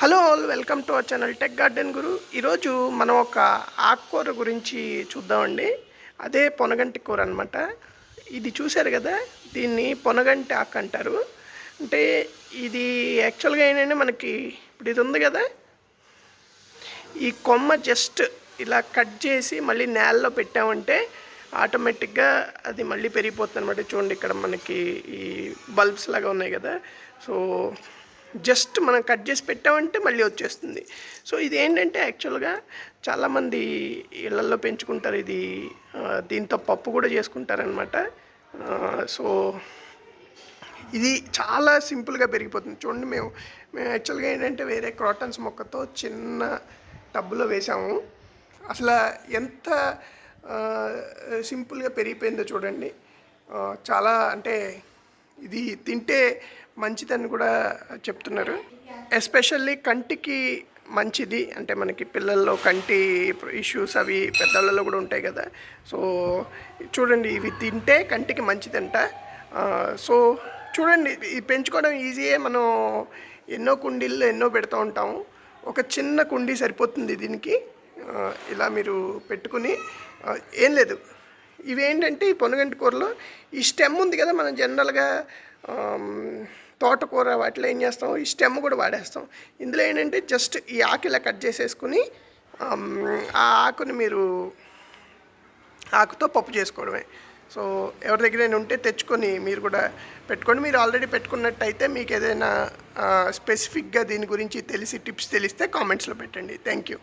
Hello all welcome to our channel tech garden guru. ఈరోజు మనం ఒక ఆకుకూర గురించి చూద్దామండి. అదే పొనగంటి కూర అనమాట ఇది చూశారు కదా దీన్ని పొనగంటి ఆకు అంటారు. అంటే ఇది యాక్చువల్గా ఏంటంటే మనకి ఇప్పుడు ఇది ఉంది కదా ఈ కొమ్మ జస్ట్ ఇలా కట్ చేసి మళ్ళీ నేలలో పెట్టామంటే ఆటోమేటిక్గా అది మళ్ళీ పెరిగిపోతుంది అనమాట చూడండి ఇక్కడ మనకి ఈ బల్బ్స్ లాగా ఉన్నాయి కదా. సో జస్ట్ మనం కట్ చేసి పెట్టామంటే మళ్ళీ వచ్చేస్తుంది. సో ఇది ఏంటంటే యాక్చువల్గా చాలామంది ఇళ్ళల్లో పెంచుకుంటారు. ఇది దీంతో పప్పు కూడా చేసుకుంటారనమాట సో ఇది చాలా సింపుల్గా పెరిగిపోతుంది. చూడండి మేము మేము యాక్చువల్గా ఏంటంటే వేరే క్రాటన్స్ మొక్కతో చిన్న టబ్బులో వేసాము. అసలు ఎంత సింపుల్గా పెరిగిపోయిందో చూడండి. చాలా అంటే ఇది తింటే మంచిదని కూడా చెప్తున్నారు. ఎస్పెషల్లీ కంటికి మంచిది. అంటే మనకి పిల్లల్లో కంటి ఇష్యూస్ అవి పెద్దవాళ్ళలో కూడా ఉంటాయి కదా. సో చూడండి ఇవి తింటే కంటికి మంచిదంట. సో చూడండి ఇది పెంచుకోవడం ఈజీయే మనం ఎన్నో కుండీల్లో ఎన్నో పెడుతూ ఉంటాము. ఒక చిన్న కుండీ సరిపోతుంది దీనికి. ఇలా మీరు పెట్టుకుని ఏం లేదు. ఇవేంటంటే ఈ పొనగంటి కూరలో ఈ స్టెమ్ ఉంది కదా మనం జనరల్గా తోటకూర వాటిలో ఏం చేస్తాం? ఈ స్టెమ్ కూడా వాడేస్తాం. ఇందులో ఏంటంటే జస్ట్ ఈ ఆకు ఇలా కట్ చేసేసుకుని ఆ ఆకుని మీరు ఆకుతో పప్పు చేసుకోవడమే. సో ఎవరి దగ్గరైనా ఉంటే తెచ్చుకొని మీరు కూడా పెట్టుకోండి. మీరు ఆల్రెడీ పెట్టుకున్నట్టయితే మీకు ఏదైనా స్పెసిఫిక్గా దీని గురించి తెలిసి టిప్స్ తెలిస్తే కామెంట్స్లో పెట్టండి. Thank you